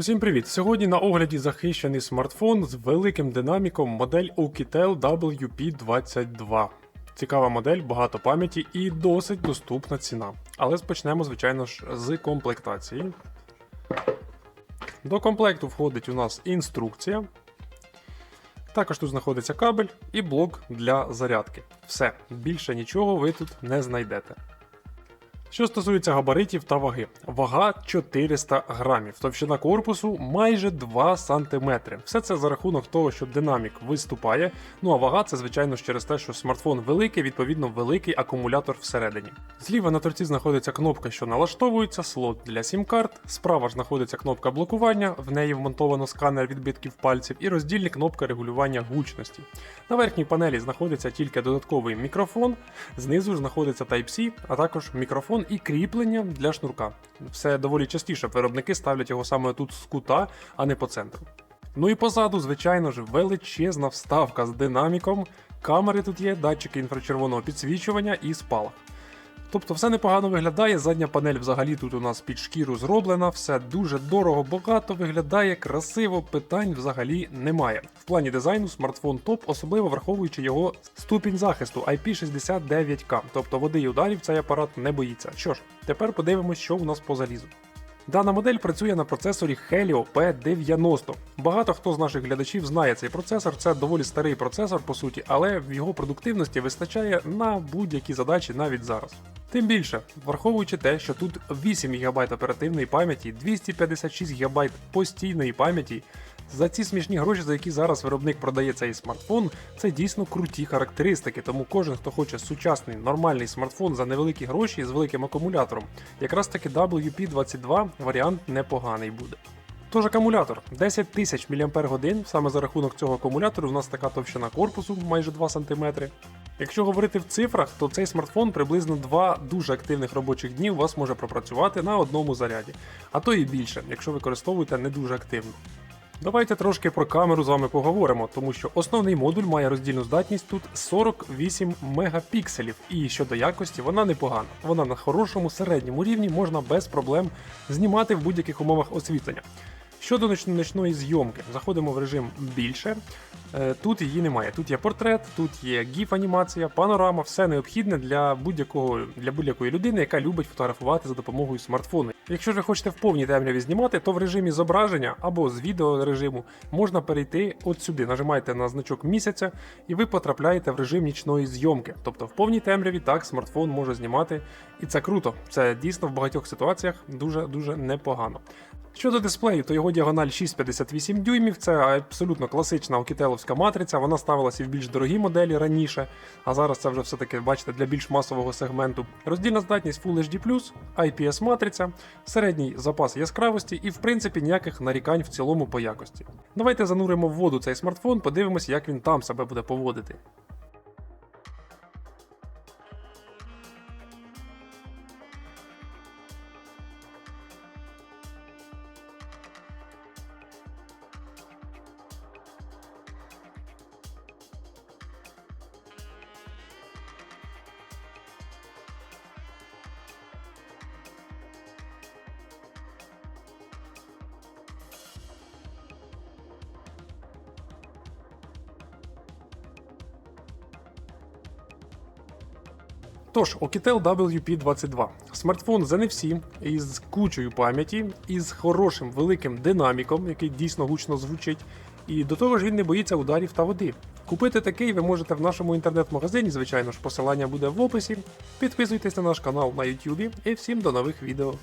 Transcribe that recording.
Усім привіт! Сьогодні на огляді захищений смартфон з великим динаміком модель Oukitel WP22. Цікава модель, багато пам'яті і досить доступна ціна. Але почнемо, звичайно ж, з комплектації. До комплекту входить у нас інструкція. Також тут знаходиться кабель і блок для зарядки. Все, більше нічого ви тут не знайдете. Що стосується габаритів та ваги, вага 400 грамів, товщина корпусу майже 2 см. Все це за рахунок того, що динамік виступає. Ну а вага це, звичайно ж, через те, що смартфон великий, відповідно, великий акумулятор всередині. Зліва на торці знаходиться кнопка, що налаштовується, слот для сім-карт. Справа ж знаходиться кнопка блокування, в неї вмонтовано сканер відбитків пальців і роздільні кнопка регулювання гучності. На верхній панелі знаходиться тільки додатковий мікрофон, знизу ж знаходиться Type-C, а також мікрофон і кріплення для шнурка. Все доволі частіше виробники ставлять його саме тут з кута, а не по центру. Ну і позаду, звичайно ж, величезна вставка з динаміком. Камери тут є, датчики інфрачервоного підсвічування і спалах. Тобто все непогано виглядає, задня панель взагалі тут у нас під шкіру зроблена, все дуже дорого, багато виглядає, красиво, питань взагалі немає. В плані дизайну смартфон топ, особливо враховуючи його ступінь захисту IP69K, тобто води і ударів цей апарат не боїться. Що ж, тепер подивимось, що у нас по залізу. Дана модель працює на процесорі Helio P90. Багато хто з наших глядачів знає цей процесор. Це доволі старий процесор, по суті, але в його продуктивності вистачає на будь-які задачі навіть зараз. Тим більше, враховуючи те, що тут 8 ГБ оперативної пам'яті, 256 ГБ постійної пам'яті. За ці смішні гроші, за які зараз виробник продає цей смартфон, це дійсно круті характеристики. Тому кожен, хто хоче сучасний нормальний смартфон за невеликі гроші з великим акумулятором, якраз таки WP22 варіант непоганий буде. Тож акумулятор 10 тисяч мАч, саме за рахунок цього акумулятору у нас така товщина корпусу, майже 2 см. Якщо говорити в цифрах, то цей смартфон приблизно 2 дуже активних робочих дні у вас може пропрацювати на одному заряді, а то і більше, якщо використовуєте не дуже активно. Давайте трошки про камеру з вами поговоримо, тому що основний модуль має роздільну здатність тут 48 мегапікселів, і щодо якості вона непогана. Вона на хорошому середньому рівні можна без проблем знімати в будь-яких умовах освітлення. Щодо ноч- ночної зйомки, заходимо в режим більше. Е, Тут її немає. Тут є портрет, тут є гіф-анімація, панорама, все необхідне для будь-якого для будь-якої людини, яка любить фотографувати за допомогою смартфону. Якщо ж ви хочете в повній темряві знімати, то в режимі зображення або з відеорежиму можна перейти от сюди. Нажимаєте на значок місяця, і ви потрапляєте в режим нічної зйомки. Тобто в повній темряві так смартфон може знімати, і це круто. Це дійсно в багатьох ситуаціях дуже дуже непогано. Щодо дисплею, то його діагональ 6,58 дюймів, це абсолютно класична окітеловська матриця. Вона ставилася в більш дорогі моделі раніше, а зараз це вже все-таки, бачите, для більш масового сегменту. Роздільна здатність Full HD+, IPS матриця, середній запас яскравості і, в принципі, ніяких нарікань в цілому по якості. Давайте зануримо в воду цей смартфон, подивимося, як він там себе буде поводити. Тож, Okitel WP22. Смартфон за NFC із кучою пам'яті, із хорошим великим динаміком, який дійсно гучно звучить, і до того ж він не боїться ударів та води. Купити такий ви можете в нашому інтернет-магазині, звичайно ж, посилання буде в описі. Підписуйтесь на наш канал на YouTube і всім до нових відео.